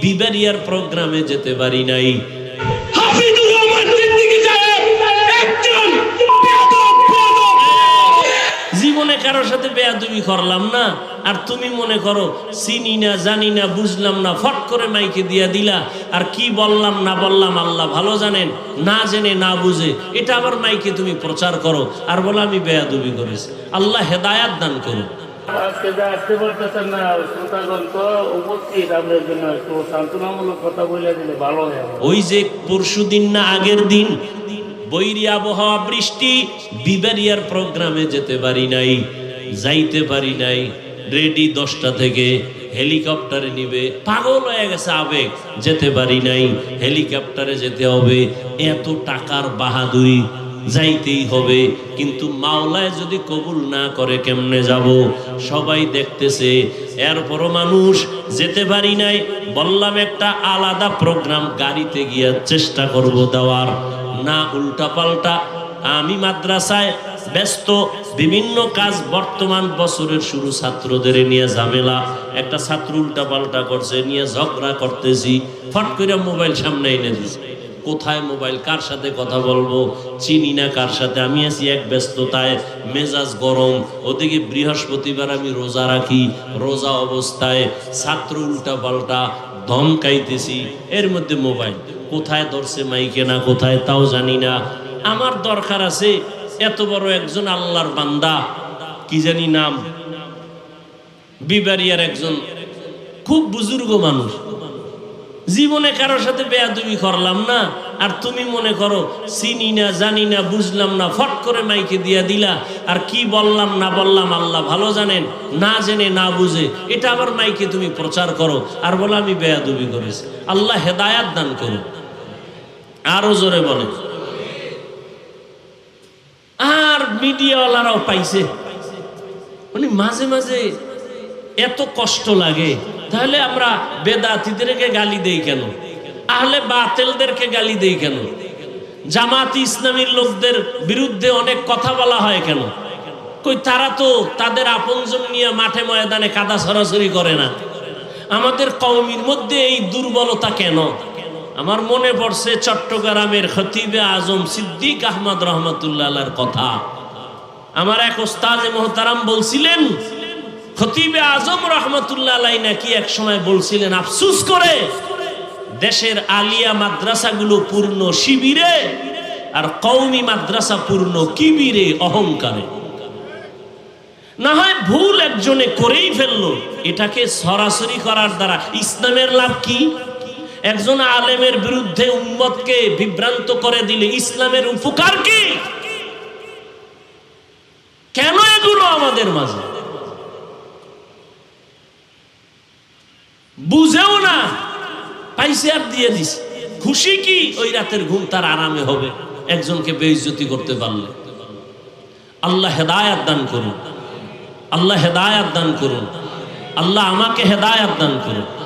বিবারিয়ার প্রোগ্রামে যেতে পারি নাই। জীবনে কারোর সাথে বেয়াদবি করলাম না আর তুমি মনে করো চিনি না জানি না বুঝলাম না ফট করে মাইকে দিয়া দিলা আর কি বললাম না বললাম আল্লাহ ভালো জানেন না জেনে না বুঝে এটা আবার মাইকে তুমি প্রচার করো আর বলো আমি বেয়াদবি করেছি আল্লাহ হেদায়াত দান করুন আজকে যে আসতে পারতেছেন না শ্রোতাগণ তো উপস্থিত, আপনার জন্য একটু সান্ত্বনামূলক কথা বলে দিলে ভালো হয় ওই যে পরশু দিন না, আগের দিন বৈরি আবহাওয়া বৃষ্টি বিবারিয়ার প্রোগ্রামে যেতে পারি নাই, যাইতে পারি নাই, রেডি দশটা থেকে হেলিকপ্টারে নিবে, পাগল হয়ে গেছে আবেগ, যেতে পারি নাই, হেলিকপ্টারে যেতে হবে, এত টাকার বাহাদুরি যাইতেই হবে। কিন্তু মাওলায় যদি কবুল না করে, কেমনে যাব? সবাই দেখতেছে, এরপরও মানুষ যেতে পারি নাই। বললাম, একটা আলাদা প্রোগ্রাম গাড়িতে গিয়ে চেষ্টা করব দেওয়ার। না উল্টা পাল্টা আমি মাদ্রাসায় ব্যস্ত। বিভিন্ন কাজ বর্তমান বছরের শুরু ছাত্রদের নিয়ে ঝামেলা। একটা ছাত্র উল্টা পাল্টা করছে, নিয়ে ঝগড়া করতেছি। ফট করে মোবাইল সামনে এনে দিছে। কোথায় মোবাইল, কার সাথে কথা বলব, চিনি না কার সাথে, আমি আছি এক ব্যস্ততায়, মেজাজ গরম, ওদিকে বৃহস্পতিবার আমি রোজা রাখি, রোজা অবস্থায় ছাত্র উল্টা পাল্টা ধমকাইতেছি, এর মধ্যে মোবাইল, কোথায় ধরছে মাইকে না, কোথায় তাও জানি না, আমার দরকার আছে এত বড় একজন আল্লাহর বান্দা, কি জানি নাম, বিবারিয়ার একজন খুব বুজুর্গ মানুষ জীবনে কারোর সাথে বেয়াদবি করলাম না। আর তুমি মনে করো, চিনি না, জানি না, বুঝলাম না, ফট করে মাইকে দিয়া দিলা। আর কি বললাম, না বললাম, আল্লাহ ভালো জানেন, না জেনে, না বুঝে, এটা আবার মাইকে তুমি প্রচার করো। আর বলো, আমি বেয়াদবি করেছি। আল্লাহ হেদায়াত দান করুন আরও জোরে বলে। আর মিডিয়াওয়ালারাও পাইছে। মানে মাঝে মাঝে এত কষ্ট লাগে। তাহলে আমরা বেদাতিদেরকে গালি দেই কেন? আহলে বাতেলদেরকে গালি দেই কেন? জামাত ইসলামীর লোকদের বিরুদ্ধে অনেক কথা বলা হয় কেন? কই তারা তো তাদের আপনজন নিয়ে মাঠে ময়দানে কাদা সরাসরি করে না। আমাদের কওমির মধ্যে এই দুর্বলতা কেন? আমার মনে পড়ছে চট্টগ্রামের খতিবে আজম সিদ্দিক আহমদ রহমতুল্লাহ কথা। আমার এক ওস্তাদে মোহতারাম বলছিলেন খতিবে আজম রহমতুল্লাহ আলাই নাকি এক সময় বলছিলেন, আফসুস করে, দেশের আলিয়া মাদ্রাসাগুলো পূর্ণ শিবিরে আর কৌমি মাদ্রাসা পূর্ণ কিবিরে, অহংকারে। না হয় ভুল একজনে করেই ফেলল, এটাকে সরাসরি করার দ্বারা ইসলামের লাভ কি? একজন আলেমের বিরুদ্ধে উম্মতকে বিভ্রান্ত করে দিলে ইসলামের উপকার কি? কেন এগুলো আমাদের মাঝে? বুঝেও না। পাইছে আর দিয়ে দিস খুশি কি? ওই রাতের ঘুম তার আরামে হবে। একজনকে বেইজ্জতি করতে পারলে। আল্লাহ হেদায়াত দান করুন। আল্লাহ হেদায়াত দান করুন। আল্লাহ আমাকে হেদায়াত দান করুন।